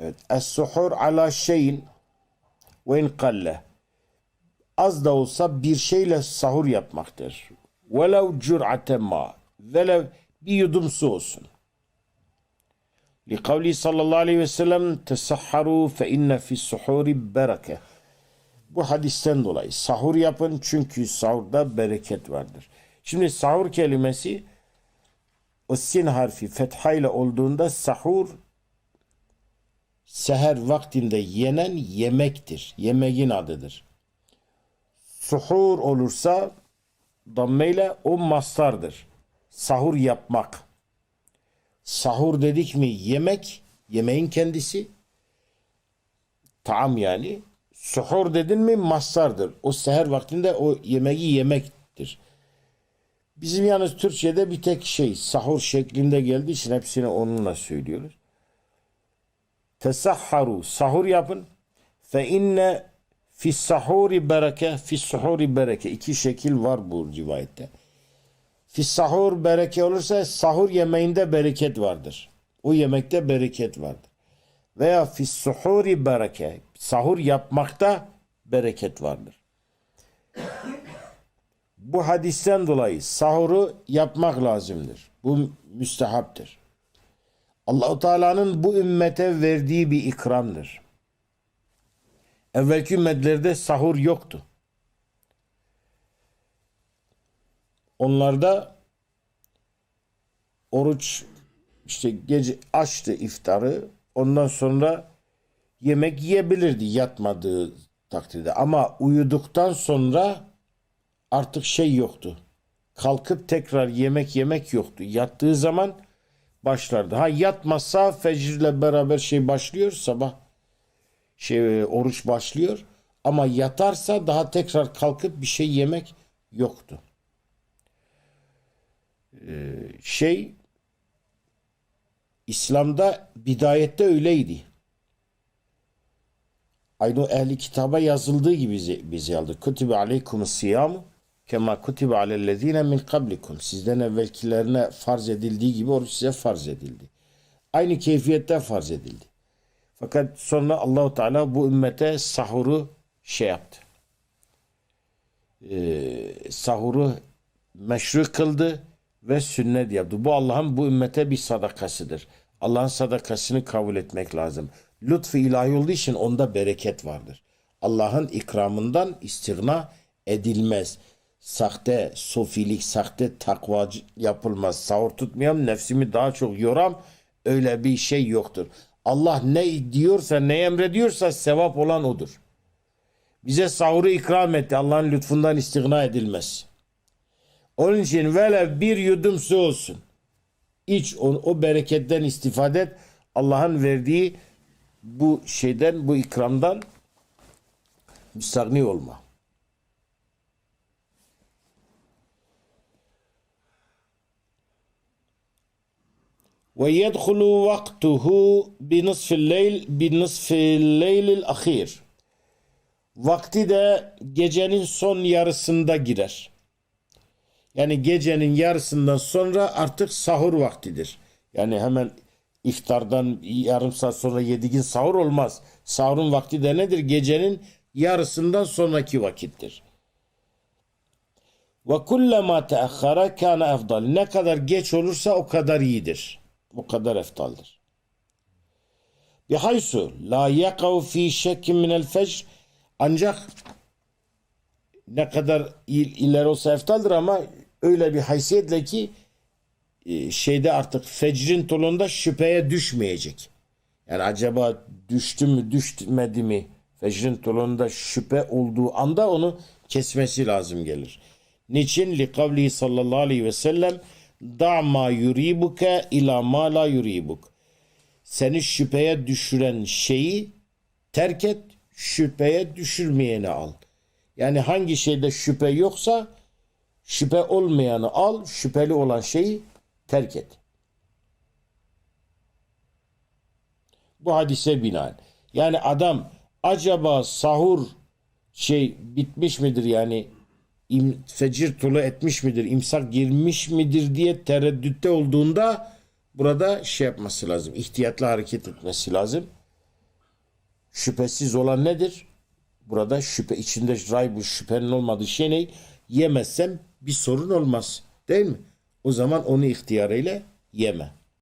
Evet. Es-suhur ala şeyin ve in kalle. Az da olsa bir şeyle sahur yapmaktır. Velev cür'aten ma. Velev bir yudum su olsun. Likavli sallallahu aleyhi ve sellem tesahharu fe inne fi suhuri bereke. Bu hadisten dolayı sahur yapın çünkü sahurda bereket vardır. Şimdi sahur kelimesi o sin harfi fethayla olduğunda sahur seher vaktinde yenen yemektir. Yemeğin adıdır. Suhur olursa dammeyle o mastardır. Sahur yapmak. Sahur dedik mi yemek, yemeğin kendisi. Taam yani. Suhur dedin mi mastardır. O seher vaktinde o yemeği yemektir. Bizim yalnız Türkçe'de bir tek şey sahur şeklinde geldiği için hepsini onunla söylüyoruz. Tesahharu sahur yapın. Fe inne fi sahuri bereke fi suhuri bereke. İki şekil var bu rivayette. Fi sahur bereke olursa sahur yemeğinde bereket vardır. O yemekte bereket vardır. Veya fi suhuri bereke. Sahur yapmakta bereket vardır. Bu hadisten dolayı sahuru yapmak lazımdır. Bu müstehaptır. Allahu Teala'nın bu ümmete verdiği bir ikramdır. Evvelki ümmetlerde sahur yoktu. Onlarda oruç işte gece açtı iftarı ondan sonra yemek yiyebilirdi yatmadığı takdirde ama uyuduktan sonra artık şey yoktu. Kalkıp tekrar yemek yemek yoktu. Yattığı zaman başlardı. Ha yatmazsa fecirle beraber şey başlıyor sabah şey oruç başlıyor ama yatarsa daha tekrar kalkıp bir şey yemek yoktu. Ee, şey İslam'da bidayette öyleydi. Aynı ehli kitaba yazıldığı gibi bize, bize yazıldı. Kutibe aleykumus siyamu kema kutibe alellezine min kablikum. Sizden evvelkilerine farz edildiği gibi oruç size farz edildi. Aynı keyfiyette farz edildi. Fakat sonra Allahu Teala bu ümmete sahuru şey yaptı. Ee, sahuru meşru kıldı ve sünnet yaptı. Bu Allah'ın bu ümmete bir sadakasıdır. Allah'ın sadakasını kabul etmek lazım. Lütfu ilahi olduğu için onda bereket vardır. Allah'ın ikramından istigna edilmez. Sahte sofilik, sahte takva yapılmaz. Sahur tutmayam, nefsimi daha çok yoram. Öyle bir şey yoktur. Allah ne diyorsa, ne emrediyorsa sevap olan odur. Bize sahuru ikram etti. Allah'ın lütfundan istigna edilmez. Onun için velev bir yudum su olsun. İç o, o bereketten istifade et. Allah'ın verdiği bu şeyden, bu ikramdan müstahni olma. Ve yedhulu vaktuhu bi nisfil leyl bi. Vakti de gecenin son yarısında girer. Yani gecenin yarısından sonra artık sahur vaktidir. Yani hemen iftardan yarım saat sonra yediğin sahur olmaz. Sahurun vakti de nedir? Gecenin yarısından sonraki vakittir. Ve kullama teakhara kana efdal. Ne kadar geç olursa o kadar iyidir. O kadar eftaldir. Bihaysu la yakav fi şekkin minel fecr ancak ne kadar il, olsa eftaldir ama öyle bir haysiyetle ki e, şeyde artık fecrin tolunda şüpheye düşmeyecek. Yani acaba düştü mü düşmedi mi fecrin tolunda şüphe olduğu anda onu kesmesi lazım gelir. Niçin? Li kavli sallallahu aleyhi ve sellem da ma yuribuke ila ma yuribuk. Seni şüpheye düşüren şeyi terk et, şüpheye düşürmeyeni al. Yani hangi şeyde şüphe yoksa şüphe olmayanı al, şüpheli olan şeyi terk et. Bu hadise binaen. Yani adam acaba sahur şey bitmiş midir yani im, fecir tulu etmiş midir, imsak girmiş midir diye tereddütte olduğunda burada şey yapması lazım. ihtiyatlı hareket etmesi lazım. Şüphesiz olan nedir? Burada şüphe içinde ray bu şüphenin olmadığı şey ne? Yemezsem bir sorun olmaz. Değil mi? O zaman onu ihtiyarıyla yeme.